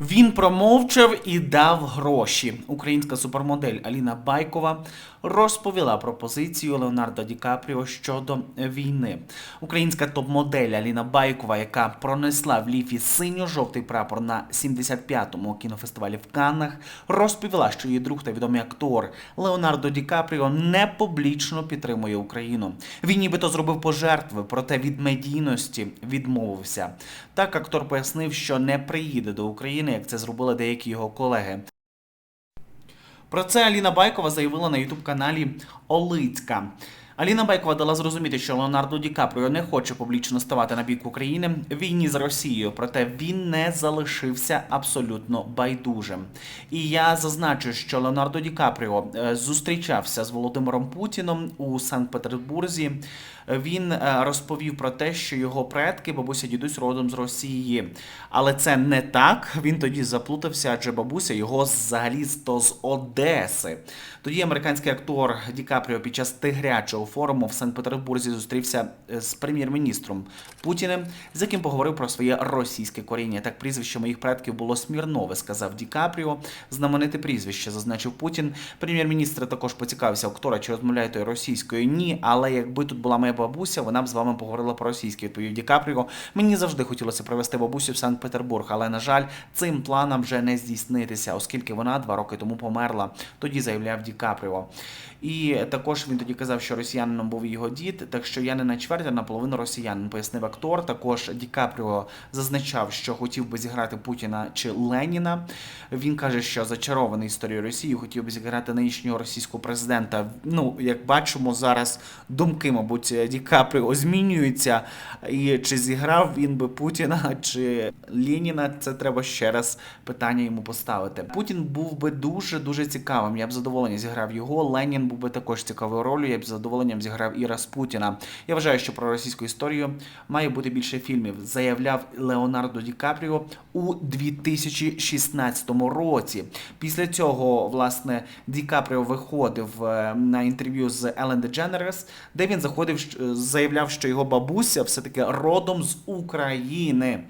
Він промовчав і дав гроші. Українська супермодель Аліна Байкова розповіла про позицію Леонардо Ді Капріо щодо війни. Українська топ-модель Аліна Байкова, яка пронесла в ліфі синьо-жовтий прапор на 75-му кінофестивалі в Каннах, розповіла, що її друг та відомий актор Леонардо Ді Капріо не публічно підтримує Україну. Він нібито зробив пожертви, проте від медійності відмовився. Так актор пояснив, що не приїде до України, як це зробили деякі його колеги. Про це Аліна Байкова заявила на ютуб-каналі Олицька. Аліна Байкова дала зрозуміти, що Леонардо Ді Капріо не хоче публічно ставати на бік України в війні з Росією, проте він не залишився абсолютно байдужим. І я зазначу, що Леонардо Ді Капріо е, зустрічався з Володимиром Путіном у Санкт-Петербурзі. Він е, розповів про те, що його предки, бабуся дідусь родом з Росії. Але це не так. Він тоді заплутався, адже бабуся його взагалі то з Одеси. Тоді американський актор Ді Капріо під час тигрячого форуму в Санкт-Петербурзі зустрівся е, з прем'єр-міністром Путіним, з яким поговорив про своє російське коріння. Так прізвище моїх предків було Смірнове, сказав Ді Капріо. Знамените прізвище, зазначив Путін. Прем'єр-міністр також поцікавився актора, чи розмовляє той російською. Ні, але якби тут була моя бабуся, вона б з вами поговорила по-російськи, відповів Ді Капріо. Мені завжди хотілося привезти бабусю в Санкт-Петербург, але на жаль, цим планам вже не здійснитися, оскільки вона два роки тому померла. Тоді заявляв Ді Капріо. І також він тоді казав, що росіянином був його дід, так що я не на чверть, а наполовину росіянин, пояснив актор. Також Ді Капріо зазначав, що хотів би зіграти Путіна чи Леніна. Він каже, що зачарований історією Росії, хотів би зіграти нинішнього російського президента. Ну, як бачимо, зараз думки, мабуть, Ді Капріо змінюються. І чи зіграв він би Путіна чи Леніна, це треба ще раз питання йому поставити. Путін був би дуже дуже цікавим. Я б з задоволенням зіграв його. Ленін був би також цікавою ролью. Я б з задоволенням зіграв і Распутіна. Я вважаю, що про російську історію має бути більше фільмів. Заявляв Леонардо Ді Капріо у 2016 році. Після цього, власне, Ді Капріо виходив е, на інтерв'ю з Елен Дедженерес, де він заходив, заявляв, що його бабуся все-таки родом з України.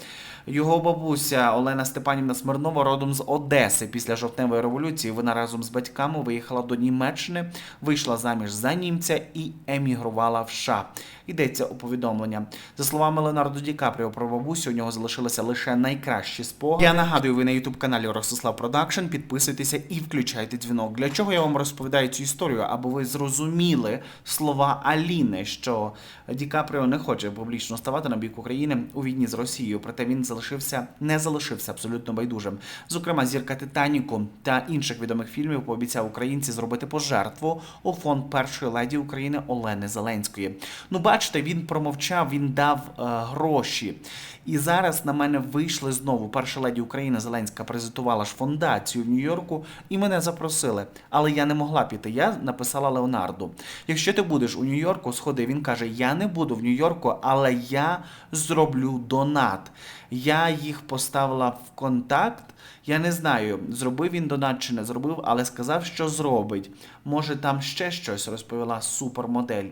Його бабуся Олена Степанівна Смирнова родом з Одеси. Після жовтневої революції вона разом з батьками виїхала до Німеччини, вийшла заміж за німця і емігрувала в США. Йдеться у повідомлення. За словами Леонардо Ді Капріо про бабусю, у нього залишилися лише найкращі спогади. Я нагадую, ви на youtube каналі Ростислав Продакшн. Підписуйтеся і включайте дзвінок. Для чого я вам розповідаю цю історію? Аби ви зрозуміли слова Аліни, що Ді Капріо не хоче публічно ставати на бік України у війні з Росією, проте він залишився, не залишився абсолютно байдужим. Зокрема, зірка Титаніку та інших відомих фільмів пообіцяв українці зробити пожертву у фонд першої леді України Олени Зеленської. Ну, бачите, він промовчав, він дав е, гроші. І зараз на мене вийшли знову. Перша леді України Зеленська презентувала ж фондацію в Нью-Йорку, і мене запросили. Але я не могла піти. Я написала Леонарду: якщо ти будеш у Нью-Йорку, сходи. Він каже: Я не буду в Нью-Йорку, але я зроблю донат. Я їх поставила в контакт. Я не знаю, зробив він донат чи не зробив, але сказав, що зробить. Може, там ще щось розповіла супермодель.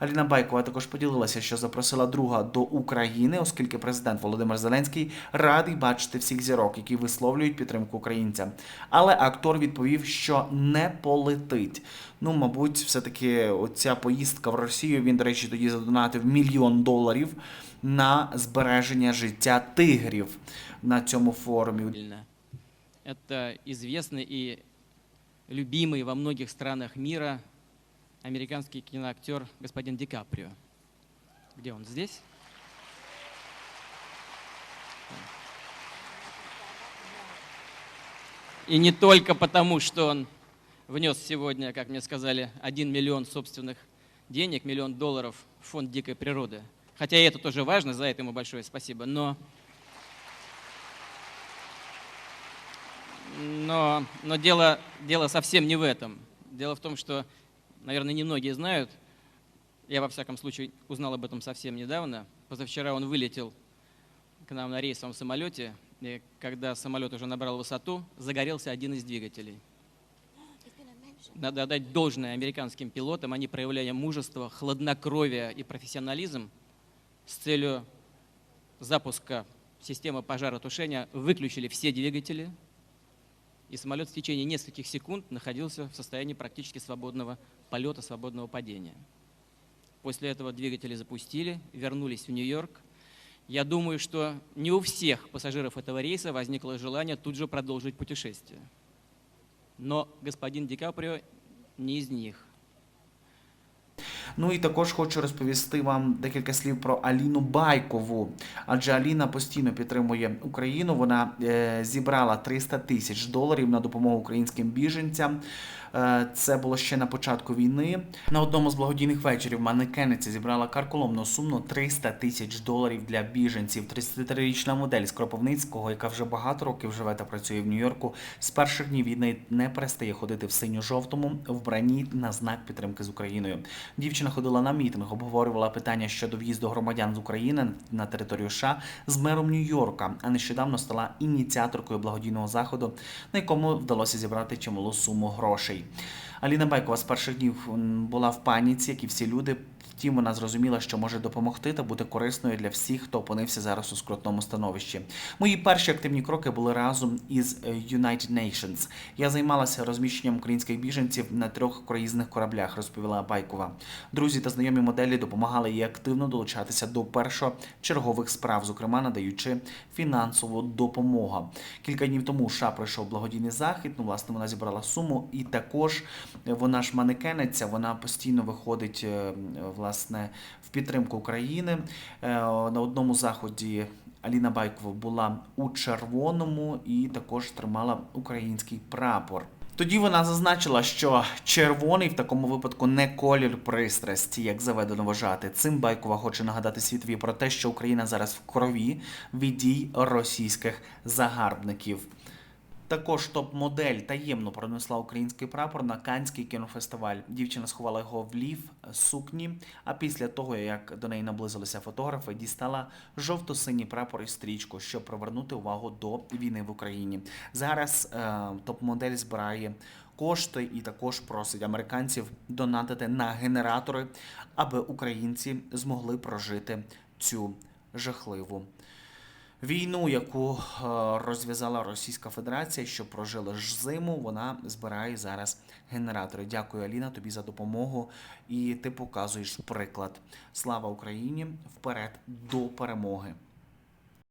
Аліна Байкова також поділилася, що запросила друга до України, оскільки президент Володимир Зеленський радий бачити всіх зірок, які висловлюють підтримку українцям. Але актор відповів, що не полетить. Ну, мабуть, все-таки оця поїздка в Росію. Він, до речі, тоді задонатив мільйон доларів на збереження життя тигрів на цьому форумі. Правильно. Это известный и любимый во многих странах мира американский киноактер господин Ди Каприо. Где он? Здесь? И не только потому, что он внес сегодня, как мне сказали, 1 миллион собственных денег, миллион долларов в фонд дикой природы. Хотя и это тоже важно, за это ему большое спасибо. Но Но, но дело, дело совсем не в этом. Дело в том, что, наверное, немногие знают, я во всяком случае узнал об этом совсем недавно. Позавчера он вылетел к нам на рейсовом самолете, и когда самолет уже набрал высоту, загорелся один из двигателей. Надо отдать должное американским пилотам, они проявляли мужество, хладнокровие и профессионализм с целью запуска система пожаротушения выключили все двигатели, и самолет в течение нескольких секунд находился в состоянии практически свободного полета, свободного падения. После этого двигатели запустили, вернулись в Нью-Йорк. Я думаю, что не у всех пассажиров этого рейса возникло желание тут же продолжить путешествие. Но господин Ди Каприо не из них. Ну і також хочу розповісти вам декілька слів про Аліну Байкову. Адже Аліна постійно підтримує Україну. Вона е, зібрала 300 тисяч доларів на допомогу українським біженцям. Е, це було ще на початку війни. На одному з благодійних вечорів манекениця зібрала карколомну суму 300 тисяч доларів для біженців. 33-річна модель з Кропивницького, яка вже багато років живе та працює в Нью-Йорку, з перших днів війни не перестає ходити в синьо-жовтому вбранні на знак підтримки з Україною. Дівчина ходила на мітинг, обговорювала питання щодо в'їзду громадян з України на територію США з мером Нью-Йорка, а нещодавно стала ініціаторкою благодійного заходу, на якому вдалося зібрати чималу суму грошей. Аліна Байкова з перших днів була в паніці, як і всі люди. Втім, вона зрозуміла, що може допомогти та бути корисною для всіх, хто опинився зараз у скрутному становищі. Мої перші активні кроки були разом із е, United Nations. Я займалася розміщенням українських біженців на трьох круїзних кораблях, розповіла Байкова. Друзі та знайомі моделі допомагали їй активно долучатися до першочергових справ, зокрема надаючи фінансову допомогу. Кілька днів тому США пройшов благодійний захід. Ну, власне, вона зібрала суму, і також е, вона ж манекениця, вона постійно виходить е, власне в підтримку України. Е, На одному заході Аліна Байкова була у червоному і також тримала український прапор. Тоді вона зазначила, що червоний в такому випадку не колір пристрасті, як заведено вважати. Цим Байкова хоче нагадати світові про те, що Україна зараз в крові від дій російських загарбників. Також топ-модель таємно пронесла український прапор на Канський кінофестиваль. Дівчина сховала його в лів сукні. А після того, як до неї наблизилися фотографи, дістала жовто-синій прапор і стрічку, щоб привернути увагу до війни в Україні. Зараз е, топ-модель збирає кошти і також просить американців донатити на генератори, аби українці змогли прожити цю жахливу Війну, яку е, розв'язала Російська Федерація, що прожила ж зиму, вона збирає зараз генератори. Дякую, Аліна, тобі за допомогу. І ти показуєш приклад. Слава Україні! Вперед до перемоги!